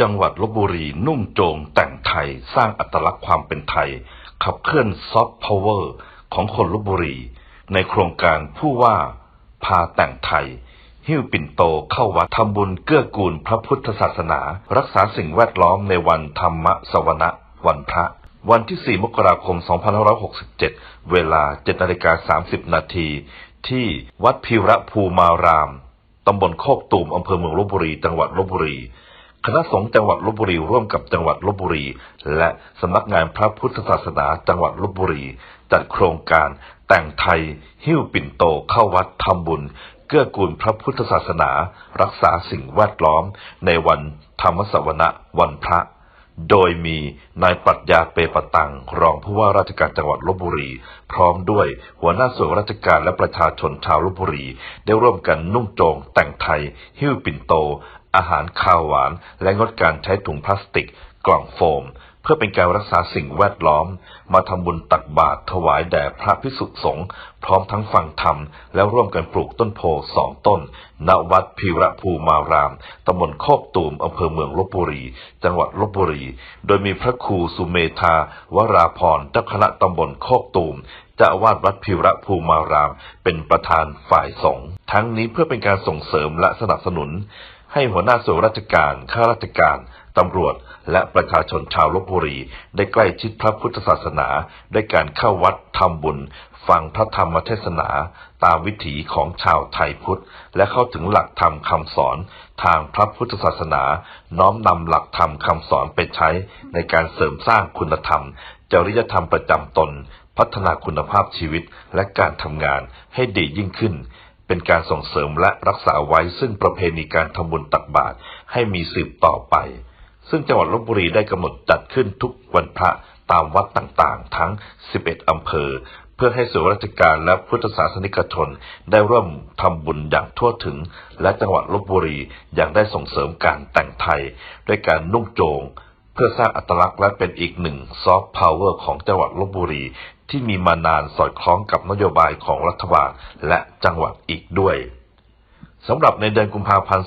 จังหวัดลบบุรีนุ่งโจงแต่งไทยสร้างอัตลักษณ์ความเป็นไทย ขับเคลื่อนซอฟต์พาวเวอร์ของคนลบบุรี ในโครงการผู้ว่า พาแต่งไทย หิ้วปิ่นโตเข้าวัดทำบุญเกื้อกูลพระพุทธศาสนา รักษาสิ่งแวดล้อมในวันธรรมสวนะวันพระ วันที่ 4 มกราคม 2567 เวลา7นาฬิกา30 นาทีที่วัดพิระภูมารามตำบลโคกตูมอำเภอเมืองลบบุรี จังหวัดลบบุรี คณะสงฆ์จังหวัดลบบุรีร่วมกับจังหวัดลบบุรี และสำนักงานพระพุทธศาสนาจังหวัดลบบุรี จัดโครงการแต่งไทย หิ้วปิ่นโตเข้าวัดทำบุญ เกื้อกูลพระพุทธศาสนา รักษาสิ่งแวดล้อม ในวันธรรมสวนะวันพระ โดยมีนายปรัชญาเปปตัง รองผู้ว่าราชการจังหวัดลบบุรี พร้อมด้วยหัวหน้าส่วนราชการและประชาชนชาวลบบุรี ได้ร่วมกันนุ่งโจง แต่งไทย หิ้วปิ่นโต อาหารคาวหวาน และงดการใช้ถุงพลาสติก กล่องโฟม เพื่อเป็นการรักษาสิ่งแวดล้อม มาทำบุญตักบาตรถวายแด่พระพิสุสงฆ์พร้อมทั้งฟังธรรม แล้วร่วมกันปลูกต้นโพสองต้น ณ วัดพีระภูมาราม ตำบลโคกตูม อำเภอเมืองลบบุรี จังหวัดลบบุรี โดยมีพระครูสุเมธาวราพรเจ้าคณะตำบลโคกตูมเจ้าวาสวัดพิระภูมาราม เป็นประธานฝ่ายสงฆ์ทั้งนี้เพื่อเป็นการส่งเสริมและสนับสนุน ให้หัวหน้าส่วนราชการ ข้าราชการ ตำรวจและประชาชนชาวลบบุรี ได้ใกล้ชิดพระพุทธศาสนา ด้วยการเข้าวัดทำบุญ ฟังพระธรรมเทศนา ตามวิถีของชาวไทยพุทธ และเข้าถึงหลักธรรมคำสอน ทางพระพุทธศาสนา น้อมนำหลักธรรมคำสอนไปใช้ ในการเสริมสร้างคุณธรรม จริยธรรมประจำตน พัฒนาคุณภาพชีวิตและการทำงานให้ดียิ่งขึ้นเป็นการส่งเสริมและรักษาไว้ซึ่งประเพณีการทำบุญตักบาตรให้มีสืบต่อไป ซึ่งจังหวัดลบบุรีได้กำหนดจัดขึ้นทุกวันพระตามวัดต่างๆ ทั้ง 11 อำเภอ เพื่อให้ส่วนราชการและพุทธศาสนิกชนได้ร่วมทำบุญอย่างทั่วถึง และจังหวัดลบบุรียังได้ส่งเสริมการแต่งไทย ด้วยการนุ่งโจง เพื่อสร้างอัตลักษณ์และเป็นอีกหนึ่งซอฟต์พาวเวอร์ของจังหวัดลบบุรี ที่มีมานานสอดคล้องกับนโยบายของรัฐบาลและจังหวัดอีกด้วย สำหรับในเดือนกุมภาพันธ์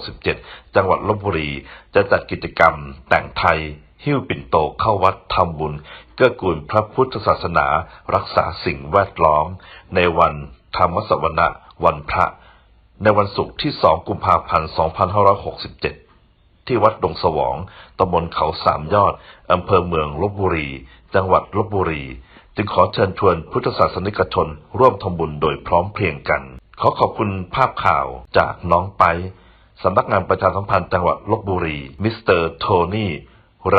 2567 จังหวัดลบบุรี จะจัดกิจกรรม แต่งไทย หิ้วปิ่นโตเข้าวัดทำบุญ เกื้อกูลพระพุทธศาสนา รักษาสิ่งแวดล้อม ในวันธรรมสวนะวันพระ ในวันศุกร์ที่ 2 กุมภาพันธ์ 2567 ที่วัดดงสวองตำบลเขาสามยอดอำเภอเมืองลบบุรี จังหวัดลบบุรี จึงขอเชิญชวนพุทธศาสนิกชนร่วมทำบุญโดยพร้อมเพรียงกัน ขอขอบคุณภาพข่าวจากน้องไปสำนักงานประชาสัมพันธ์จังหวัดลบบุรี มิสเตอร์โทนี่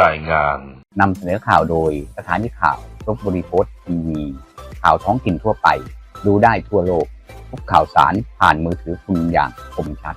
รายงาน นำเสนอข่าวโดยสถานีข่าวลบบุรีโพสต์ทีวี ข่าวท้องถิ่นทั่วไป ดูได้ทั่วโลก ทุกข่าวสารผ่านมือถือคุณอย่างคมชัด